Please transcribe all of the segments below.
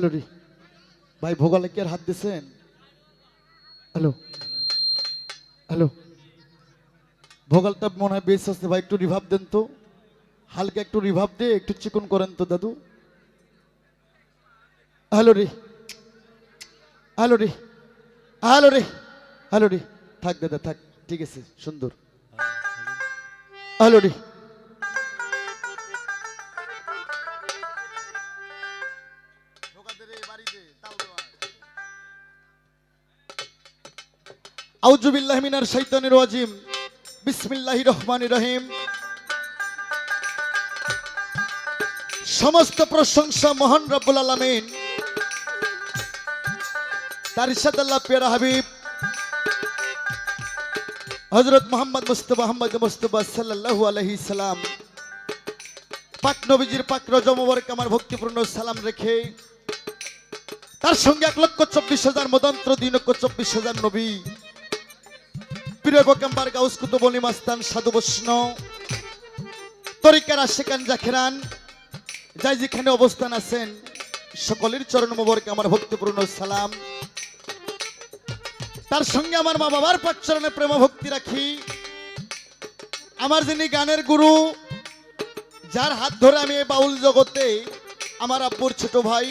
Hello রে ভাই, ভোগালে কি আর হাত দিছেন? হ্যালো। হ্যালো। ভোগালটা মনে হয় বেশ আসছে ভাই, একটু রিভাব দেন তো। হালকা একটু রিভাব দিয়ে একটু চিকন করেন তো, দাদু। হ্যালো রে হ্যালো রে হ্যালো রে হ্যালো রে থাক, দাদা, থাক। ঠিক আছে, সুন্দর। হ্যালো রে আউজুবিল্লাহ মিনার শৈতানির ওয়াজিম বিসমিল্লাহির রহমানির রহিম। সমস্ত প্রশংসা মহান রব্বুল আলামিন। তার ইরশাদ আল্লাহ পেয়ারা হাবিব। হযরত মুহাম্মদ মুস্তাফা আহমদ মুস্তাফা সাল্লাল্লাহু আলাইহি সালাম। পাক নবীজির পাক রজম আমার ভক্তিপূর্ণ সালাম রেখে তার সঙ্গে এক লক্ষ চব্বিশ হাজার মদন্ত্র, দুই লক্ষ চব্বিশ হাজার নবী প্রিয় বকাম্বার গাউস কুতুবলি মাস্তান, সাধু বৈষ্ণব। তরিকার আশেকান জাখেরান, যাই যেখানে অবস্থান আছেন, সকলের চরণ মোবরকে আমার ভক্তিপূর্ণ সালাম। তার সঙ্গে আমার মা বাবার পাকচরণে প্রেম ভক্তি রাখি। আমার যিনি গানের গুরু, যার হাত ধরে আমি এই বাউল জগতে, আমার আব্বুর ছোট ভাই,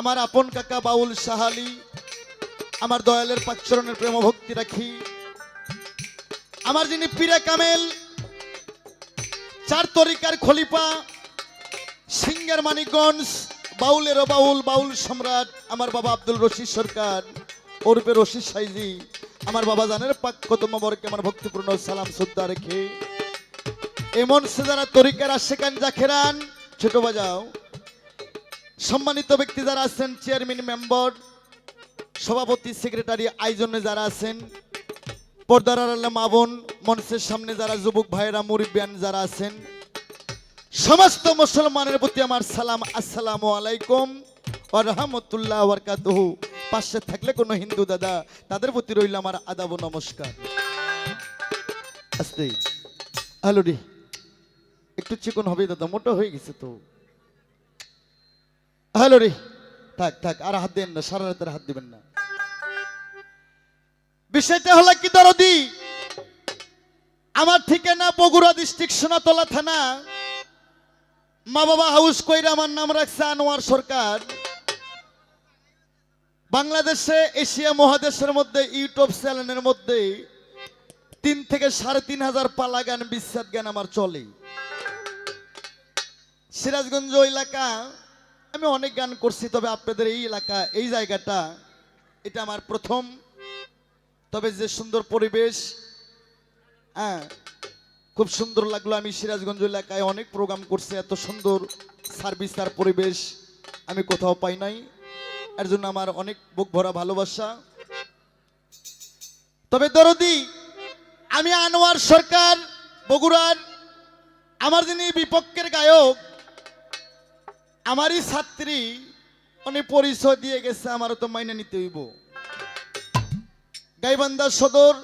আমার আপন কাকা বাউল সাহালি, আমার দয়ালের পাকচরণের প্রেম ভক্তি রাখি। আমার যিনি পীরে কামেল, চার তরিকার খলিফা, সিঙ্গার মানিকগঞ্জ, বাউলের বাউল বাউল সম্রাট, আমার বাবা আব্দুল রশিদ সরকার ওরূপে রশিদ সাইজি আমার বাবা জানের পাক কত আমার ভক্তিপূর্ণ সালাম শ্রদ্ধা রেখে। এমন সে যারা তরিকার আশেকান জাখেরান, ছোট বাজাও। সম্মানিত ব্যক্তি যারা আছেন চেয়ারম্যান মেম্বার সভাপতি সেক্রেটারি আয়োজনে যারা আছেন পর্দার আড়ালে মা বোন, মঞ্চের সামনে যারা যুবক ভাইয়েরা মুরিবিয়ান যারা আছেন, সমস্ত মুসলমানের প্রতি আমার সালাম, আসসালামু আলাইকুম ও রহমতুল্লাহ বরকাতুহ। পাশে থাকলে কোনো হিন্দু দাদা, তাদের প্রতি রইল আমার আদাব নমস্কার। আস্তে, হ্যালো রে, একটু চিকন হবে দাদা, মোটা হয়ে গেছে তো। হ্যালো রে, থাক থাক, আর হাত দেন না, সারা রাতের হাত দিবেন না। বিষয়টা হলো কি দরদি? আমার ঠিকানা বগুড়া ডিস্ট্রিক্ট সোনাতলা থানা। মা বাবা হাউস কইরা আমার নাম রাখছে আনোয়ার সরকার। বাংলাদেশে এশিয়া মহাদেশের মধ্যে, ইউটিউব চ্যানেলের মধ্যে তিন থেকে সাড়ে তিন হাজার পালা গান বিচ্ছেদ গান আমার চলে। সিরাজগঞ্জ এলাকা, আমি অনেক গান করছি, তবে আপনাদের এই এলাকা, এই জায়গাটা, এটা আমার প্রথম। তবে যে সুন্দর পরিবেশ হ্যাঁ খুব সুন্দর লাগল। আমি সিরাজগঞ্জ এলাকায় অনেক প্রোগ্রাম করছি, এত সুন্দর সার্ভিস আর পরিবেশ আমি কোথাও পাই নাই। এর জন্য আমার অনেক বুক ভরা ভালোবাসা। তবে দরদি, আমি আনোয়ার সরকার, বগুড়ার, আমার যিনি বিপক্ষের গায়ক, আমারই ছাত্রী, উনি পরিচয় দিয়ে গেছে, আমারও তো মাইনে নিতে হইব। গাইবান্ধা সদর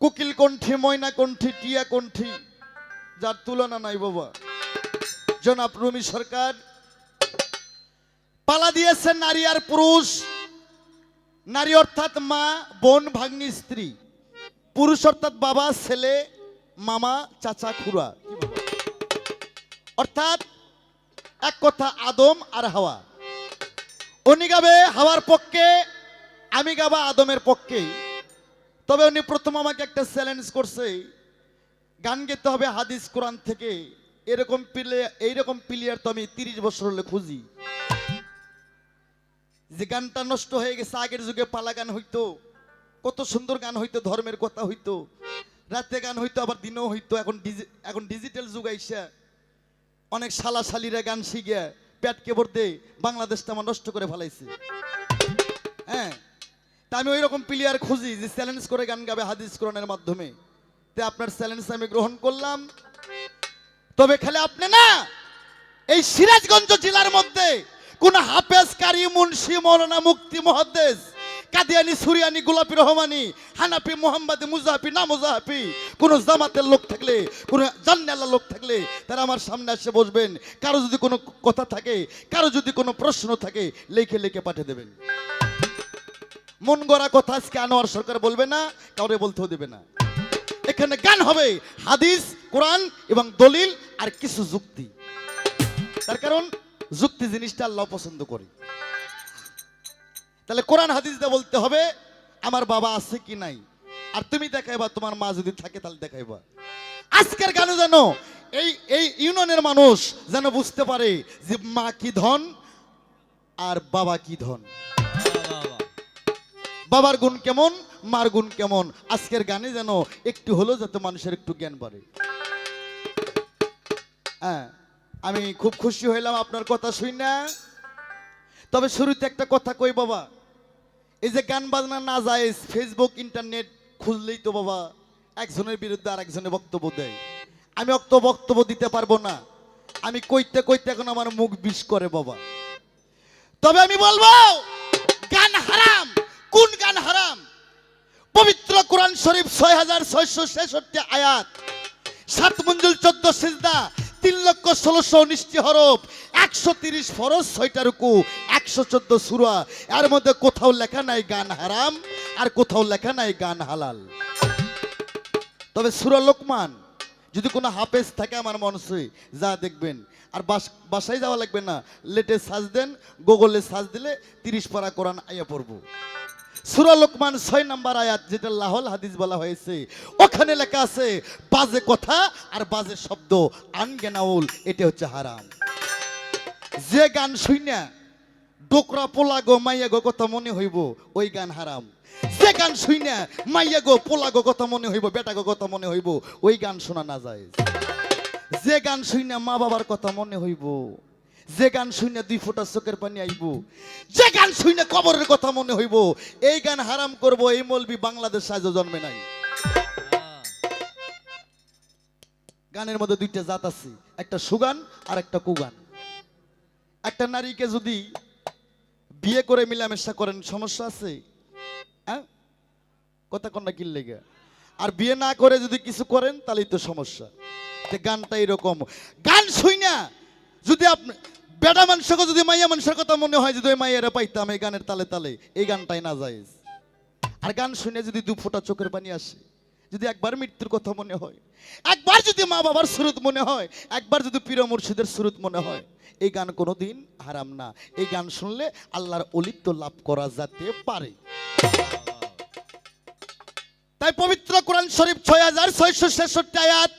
কুকিল কণ্ঠী ময়না কণ্ঠী টিয়া কণ্ঠী যার তুলনা নাই বাবা। জনাব রুমি সরকার, পালা দিয়েছেন নারী আর পুরুষ। নারী অর্থাৎ মা, বোন, ভাগ্নি, স্ত্রী। পুরুষ অর্থাৎ বাবা, ছেলে, মামা, চাচা, খুড়া। অর্থাৎ এক কথা, আদম আর হাওয়া। উনি গাবে হাওয়ার পক্ষে আমি গাবা আদমের পক্ষে। তবে উনি প্রথম আমাকে একটা চ্যালেঞ্জ করছে। গান গেতে হবে হাদিস কোরআন থেকে। এরকম প্লেয়ার এইরকম প্লেয়ার তো আমি তিরিশ বছর হলে খুঁজি। যে গানটা নষ্ট হয়ে গেছে, আগের যুগে পালা গান হইতো। কত সুন্দর গান হইতো, ধর্মের কথা হইতো। রাতে গান হইতো, আবার দিনেও হইতো। এখন এখন ডিজিটাল যুগ আইসা। অনেক শালা শালিরা গান শিখে পেট কেবর দে, বাংলাদেশটা আমার নষ্ট করে ফেলাইছে। হ্যাঁ তা আমি ওই রকম প্লেয়ার খুঁজি যে চ্যালেঞ্জ করে গান গাবে হাদিস কোরআনের মাধ্যমে। তে আপনার চ্যালেঞ্জ আমি গ্রহণ করলাম। তবে খালি আপনি না, এই সিরাজগঞ্জ জেলার মধ্যে কোন হাফেজ কারি, মুন্সি, মৌলানা মুক্তি মহাদ্দেশ, কাদিয়ানি, সুরিয়ানি, গোলাপি রহমানি, হানাফি, মোহাম্মদ, মুজাহাফি না মুজাহাফি কোনো জামাতের লোক থাকলে, কোনো জান্নাল্লাহ লোক থাকলে, তারা আমার সামনে এসে বসবেন। কারও যদি কোনো কথা থাকে, কারও যদি কোনো প্রশ্ন থাকে, লেখে লেখে পাঠিয়ে দেবেন। মন গড়া কথা আজকে আনোয়ার সরকার বলবে না, কাউরে বলতেও দেবে না। এখানে গান হবে, হাদিস, কোরআন এবং দলিল আর কিছু যুক্তি। তার কারণ, যুক্তি জিনিসটা আল্লাহ পছন্দ করে। তাহলে কোরআন, হাদিস দিয়ে বলতে হবে, আমার বাবা আছে কি নাই? আর তুমি দেখাইবা, তোমার মা যদি থাকে তাহলে দেখাইবা। আজকের গানে যেন, এই এই ইউনিয়নের মানুষ যেন বুঝতে পারে যে মা কি ধন আর বাবা কি ধন। বাবার গুণ কেমন, মার গুণ কেমন? আজকের গানে যেন একটু হলো যাতে মানুষের একটু জ্ঞান বাড়ে। হ্যাঁ আমি খুব খুশি হইলাম আপনার কথা শুই না তবে শুরুতে একটা কথা কই বাবা, এই যে গান বাজনা না যায় ফেসবুক ইন্টারনেট খুললেই তো বাবা একজনের বিরুদ্ধে আর একজনের বক্তব্য দেয়। আমি অক্ত বক্তব্য দিতে পারব না। আমি কইতে কইতে এখন আমার মুখ বিষ করে বাবা। তবে আমি বলব, গান হারাম। কোন গান হারাম? পবিত্র কোরআন শরীফ ছয় হাজার ছয়শো ছেষট্টি আয়াত। সাত মঞ্জুল চোদ্দ সিজদা, তিন লক্ষ ষোলোশো উনিশটি হরফ, একশো তিরিশ ফরজ, ছয়টা রুকু, একশো চোদ্দ সুরা। এর মধ্যে কোথাও লেখা নাই গান হারাম, আর কোথাও লেখা নাই গান হালাল। তবে সুরা লোকমান, যদি কোনো হাফেজ থাকে আমার মনসে যা দেখবেন। আর বাস, বাসায় যাওয়া লাগবে না। লেটে সাজ দেন, গুগলে সাজ দিলে তিরিশ পারা কোরআন আইয়া পড়ব। সুরা লোকমান ছয় নাম্বার আয়াত যেটা লাহল হাদিস বলা হয়েছে, ওখানে লেখা আছে, বাজে কথা আর বাজে শব্দ, আনগেনাউল এটা হচ্ছে হারাম। যে গান শুইনা, ডোকরা পোলা গো, মাইয়া গো, কথা মনে হইব, ওই গান হারাম। যে গান শুইনা, মাইয়া গো, পোলা গো, কথা মনে হইব, বেটা গো, কথা মনে হইব, ওই গান শোনা না যায় যে গান শুইনা, মা বাবার কথা মনে হইব। যে গান শুনে দুই ফোঁটা চোখের পানি আইব, যে গান শুইনা কবরের কথা মনে হইব, এই গান হারাম করব, এই মলবি বাংলাদেশ সাহায্য জন্মে নাই। গানের মধ্যে দুইটা জাত আছে, একটা সুগান আর একটা কুগান। একটা নারীকে যদি বিয়ে করে মিলামেশা করেন, সমস্যা আছে? হ্যাঁ? কথা কন্যা কিল লেগে। আর বিয়ে না করে যদি কিছু করেন, তাহলেই তো সমস্যা। গানটা এরকম। গান শুই না যদি আপনি বেটা মানুষকে যদি মাইয়া মানুষের কথা মনে হয়, যদি ওই মাইয়ারা পাইতাম এই গানের তালে তালে, এই গানটাই না যায়। আর গান শুনে যদি দু ফোঁটা চোখের পানি আসে, যদি একবার মৃত্যুর কথা মনে হয়, একবার যদি মা বাবার সুরত মনে হয়, একবার যদি পীর মুর্শিদের সুরত মনে হয়, এই গান কোনোদিন হারাম না। এই গান শুনলে আল্লাহর অলিপ্ত লাভ করা যেতে পারে। তাই পবিত্র কোরআন শরীফ ছয় হাজার ছয়শো ছেষট্টি আয়াত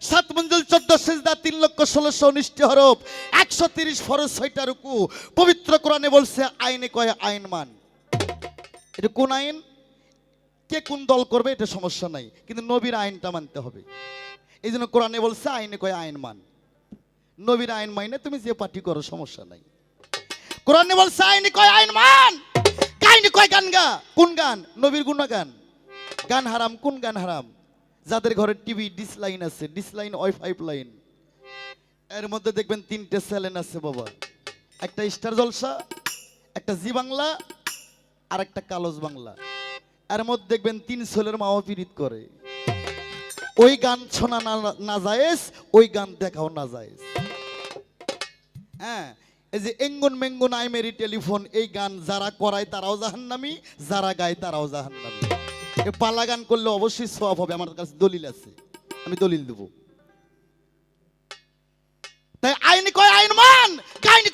সাত মঞ্জুল, চোদ্দ সেজদা, তিন লক্ষ ষোলোশো উনিশটি হরফ, একশো তিরিশ ফরজ, ছয়টা রুকু। পবিত্র কোরআনে বলছে, আইনে কয় আইন মান। এটা কোন আইন? কে কোন দল করবে, এটা সমস্যা নাই। কিন্তু নবীর আইনটা মানতে হবে। এই জন্য কোরআনে বলছে, আইনে কয় আইন মান। নবীর আইন মাইনে তুমি যে পার্টি করো, সমস্যা নাই। কোরআনে বলছে, আইনে কয় আইন মান। গাইনে কয় গান গা? কোন গান? নবীর গুণগান। গান হারাম, কোন গান হারাম? যাদের ঘরে টিভি ডিসলাইন আছে ডিসলাইন ওয়াইফাই লাইন, এর মধ্যে দেখবেন তিনটে চ্যানেল আছে বাবা। একটা স্টার জলসা, একটা জি বাংলা, আর একটা কালোজ বাংলা। এর মধ্যে দেখবেন তিন ছেলের মাও পীড়িত করে। ওই গান শোনা না যায়স, ওই গান দেখাও না যায়স। হ্যাঁ এই যে এঙ্গুন মেঙ্গন, আই মেরি টেলিফোন, এই গান যারা করায় তারাও জাহান্নামি, যারা গায় তারাও জাহান্নামি। পালা গান করলে অবশ্যই সব হবে, আমার কাছে দলিল আছে, আমি দলিল দেবো। তাই আইন কয় আইন মান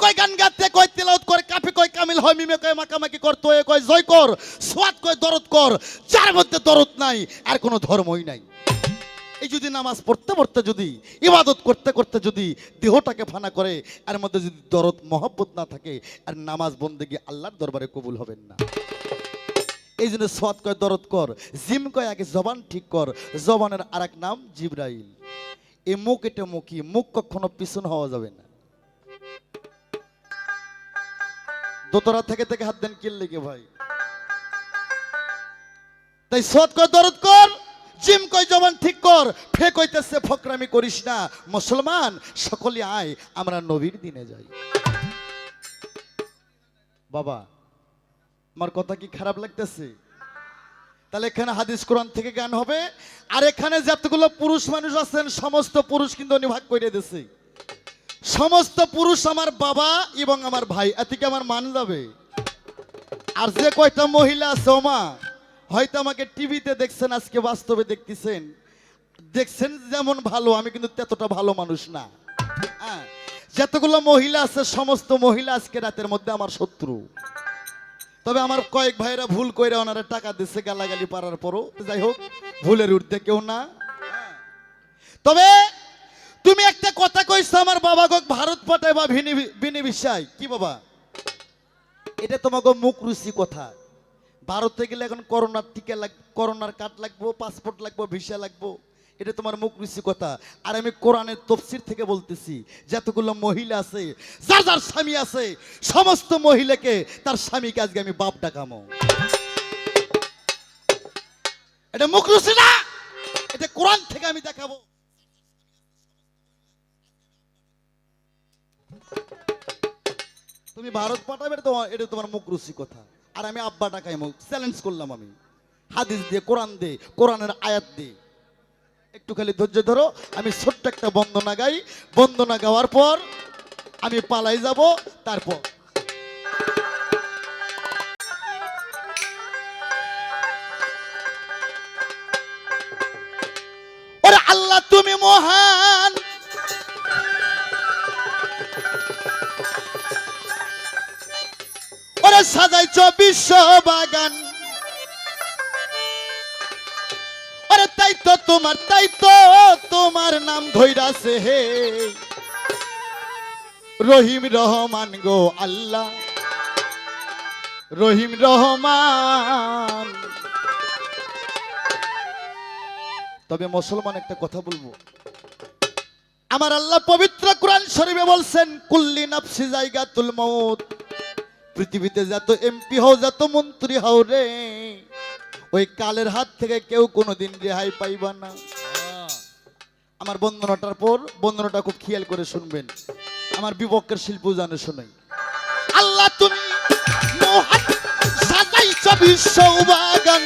কয় গান গাতে কয় করে কয় কামিল হয়, মিমে কয় মাকামাকি কর, তোয়ে কয় জয় কর, সোয়াদ কয় দরদ কর, যার মধ্যে দরদ নাই, আর কোনো ধর্মই নাই। এই যদি নামাজ পড়তে পড়তে যদি, ইবাদত করতে করতে যদি দেহটাকে ফানা করে, এর মধ্যে যদি দরদ, মহব্বত না থাকে, আর নামাজ বন্দেগি আল্লাহর দরবারে কবুল হবেন না। এই জন্য সোয়াদ কয় দরদ কর, জিম কয় আগে জবান ঠিক কর। জবানের আর এক নাম জিব্রাইল। এই মুখ এটা মুখী, মুখ কখনো পিছন হওয়া যাবে না। দোতরা থেকে থেকে হাত দেন কিল লেগে ভাই। তাই সৎ কর দরদ কর, জিম কই জবান ঠিক কর। ফেক হইতেছে ফকরামি করিস না। মুসলমান, সকলে আয়, আমরা নবীর দিনে যাই। বাবা আমার কথা কি খারাপ লাগতেছে? তাহলে এখানে হাদিস কোরআন থেকে গান হবে। আর এখানে যতগুলো পুরুষ মানুষ আছেন, সমস্ত পুরুষ কিন্তু উনি ভাগ করে দিয়েছে। সমস্ত পুরুষ আমার বাবা এবং আমার ভাই এদিকে আমার মান যাবে। আর যে কয়টা মহিলা আছে ওমা হয়তো আমাকে টিভিতে দেখছেন, আজকে বাস্তবে দেখতেছেন। দেখছেন যেমন ভালো, আমি কিন্তু ততটা ভালো মানুষ না। হ্যাঁ যতগুলো মহিলা আছে, সমস্ত মহিলা আজকে রাতের মধ্যে আমার শত্রু। তবে আমার কয়েক ভাইরা ভুল কইরা ওনারা টাকা দিচ্ছে গালাগালি পারার পরও। যাই হোক ভুলের উঠতে কেউ না। তবে তুমি একটা কথা কইছো আমার বাবা গো ভারত পাঠায় বা বিনি বিশ্বাই কি বাবা? এটা তোমাকে মুখ রুচি কথা। ভারতে গেলে এখন করোনার টিকা লাগ, করোনার কার্ড লাগবো, পাসপোর্ট লাগবো, ভিসা লাগবো। এটা তোমার মুখ রুচি কথা। আর আমি কোরআনের তফসির থেকে বলতেছি, যতগুলো মহিলা আছে, যার যার স্বামী আছে, সমস্ত মহিলাকে তার স্বামীকে আজকে আমি বাপ ডাকামো এটা মুখ রুচি না, এটা কোরআন থেকে আমি দেখাবো। তুমি ভারত পাঠাবে তোমার এটা তোমার মুখ রুচি কথা। আর আমি আব্বা ডাকাই মুখ চ্যালেঞ্জ করলাম আমি। হাদিস দিয়ে, কোরআন দিয়ে, কোরআনের আয়াত দিয়ে। একটু খালি ধৈর্য ধরো, আমি ছোট্ট একটা বন্দনা গাই। বন্দনা গাওয়ার পর আমি পালাই যাব, তারপর। আল্লাহ, তুমি মহান। ওরে সাজাইছ বিশ্ব বাগান। তোমার তাই তো তোমার নাম ধৈরাছে হে। রহিম রহমান গো আল্লাহ, রহিম রহমান। তবে মুসলমান একটা কথা বলব। আমার আল্লাহ পবিত্র কোরআন শরীফে বলছেন, কুল্লি নাফসি জায়গা তুল পৃথিবীতে যত এমপি হও, যত মন্ত্রী হও রে। ওই কালের হাত থেকে কেউ কোনোদিন রেহাই পাইবা না। আমার বন্দনাটার পর বন্দনাটা খুব খেয়াল করে শুনবেন। আমার বিপক্ষের শিল্প জানে শোনাই আল্লাহ তুমি সাজাইছ বিশ্ব বাগান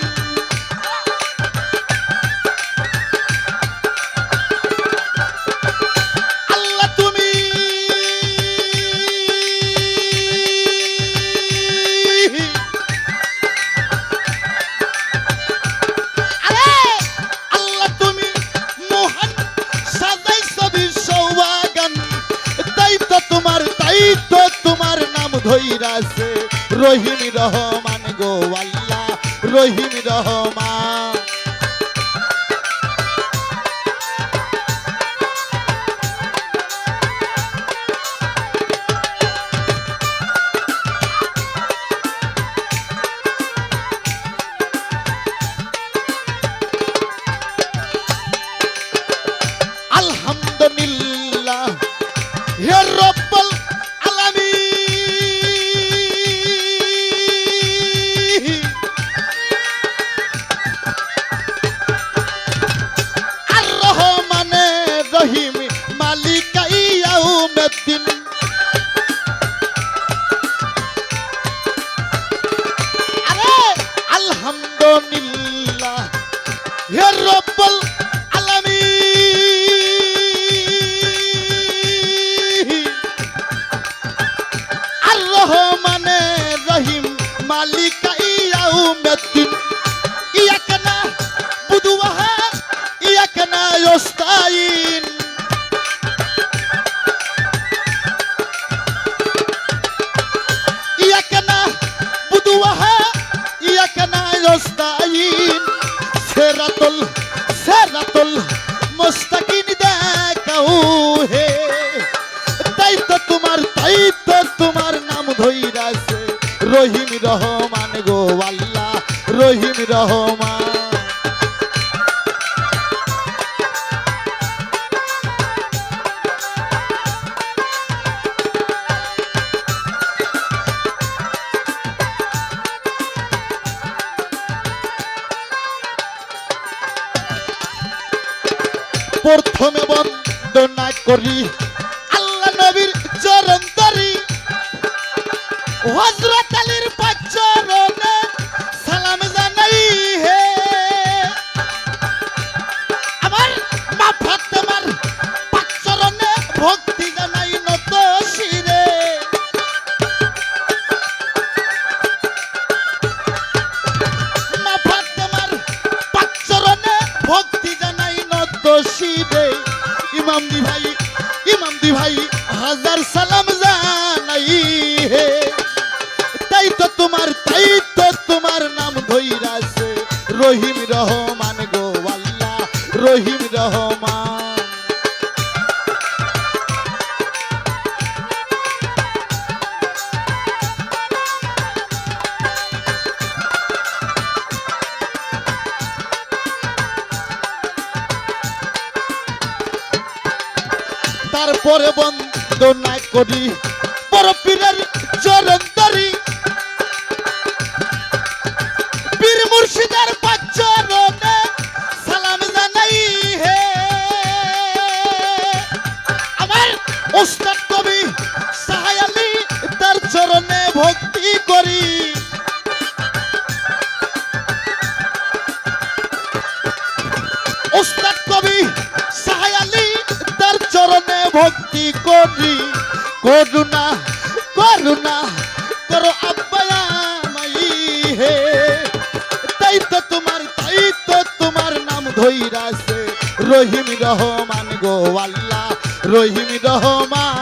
রহিম রহমান গো আল্লাহ রহিম রহমান। আলহামদুলিল্লাহ হে রব্বুল না করি। আল্লাহ নবীর চরণ হজরত আলীর চরণে সালাম জানাই হে। আমার মা ফাতেমার পাঁচ ভক্তি জানাই নত শিরে মা ফাতেমার ভক্তি জানাই নত শিরে ইমামদি ভাই ইমামদি ভাই হাজার সালাম রহিম রহমান গো আল্লাহ রহিম রহমান।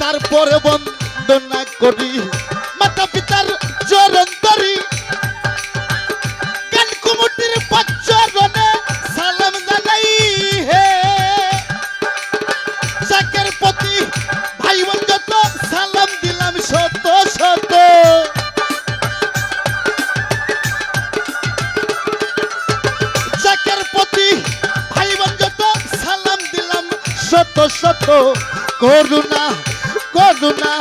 তারপরে বন্দনা করি করুণা করুণা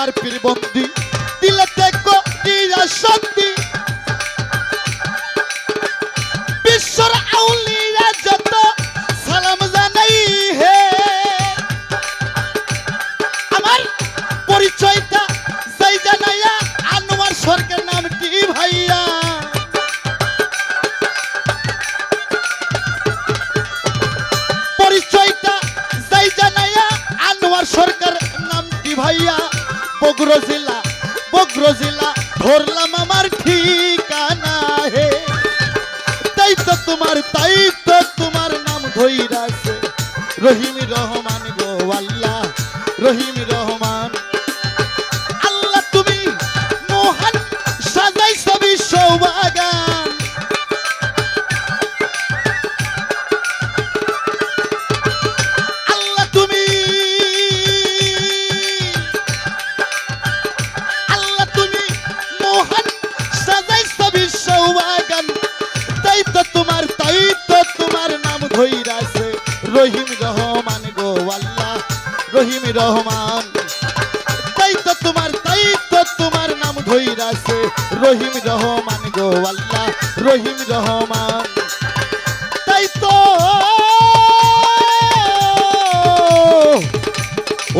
তার পীরবন্দী বগ্র জেলা ধরলাম আমার ঠিকানা হে। তাই তো তোমার, তাই তো তোমার নাম ধৈরাছে রহিম রহম হইরাছে। রহিম রহমান গো আল্লাহ, রহিম রহমান। তাই তো তোমার, তাই তো তোমার নাম ধইরাছে। রহিম রহমান গো আল্লাহ, রহিম রহমান। তাই তো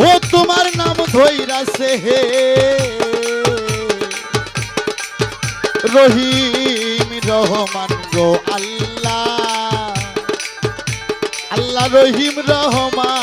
ও তোমার নাম ধইরাছে হে। রহিম রহমান গো রহিম রহমান।